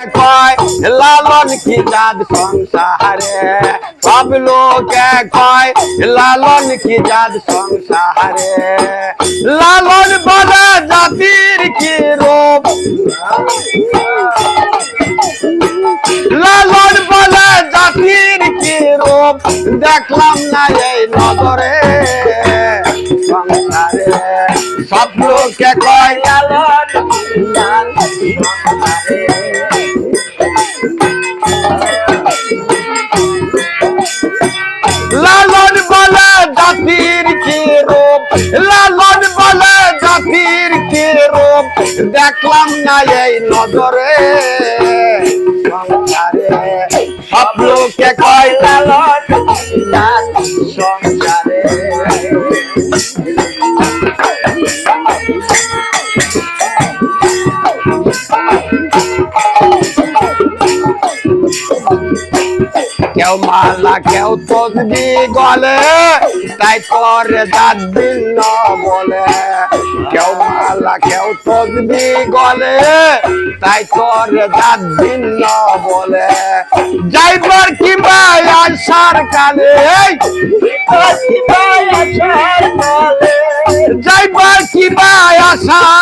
কয় লালন কি জাত সংসারে সব লোকে কয় লালন কি জাত সংসারে লালন বলে জাতির কি রূপ লালন বলে জাতির কি রূপ দেখলাম জাতির কি রূপ দেখলাম না এই নজরে। সংসারে সব লোকে কয় লালন সংসারে। কেউ মালা, কেউ তসবি গলে, তাই করে যার ভিন্ন বলে। কেউ মালা, কেউ তসবি গলে, তাই করে যার ভিন্ন বলে। যাইবার কিংবা আসার কালে, যাইবার কিংবা আসার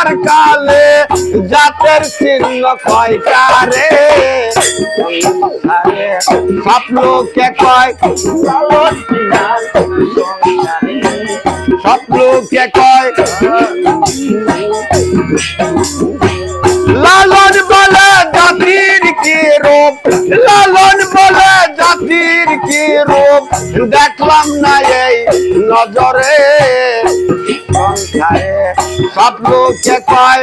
জাতের চিহ্ন কয় কারে সংসারে সব লোকে কয় সব লোকে কয় লালন বলে জাতির কি রূপ? লালন বলে জাতির কি রূপ? দেখলাম না এই নজরে। সংসারে সব লোকে কয়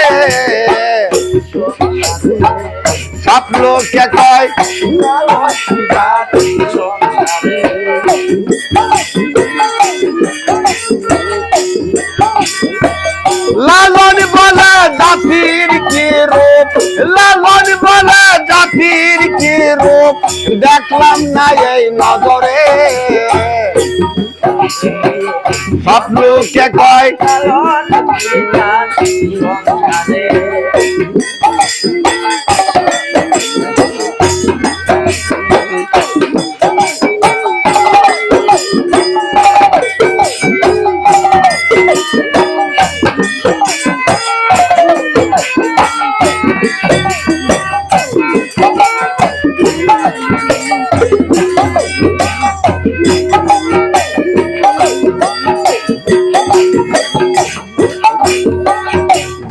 সব লোকে কয়, লালন বলে জাতির কি রূপ? লালন বলে জাতির কি রূপ? দেখলাম না এই নজরে। সব লোকে কয়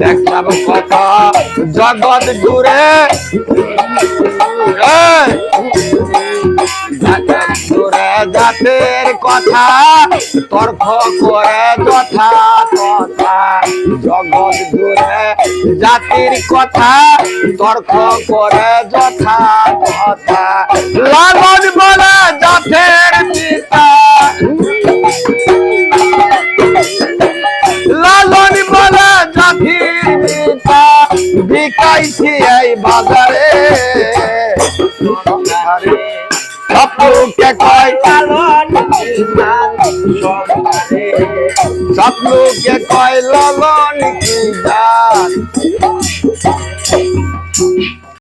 দেখলাম কত জগৎ দূরে দূরে জাতের কথা তর্ক করে যথা কথা জগৎ দূরে জাতির কথা, তর্ক করে যথা কথা। লালন বলে জাতের পিতা। লালন বলে জাতির পিতা। বিকাইছি এই বাজারে। সবলোকে কয় সবলোকে কয় লালন কি জাত Thank you.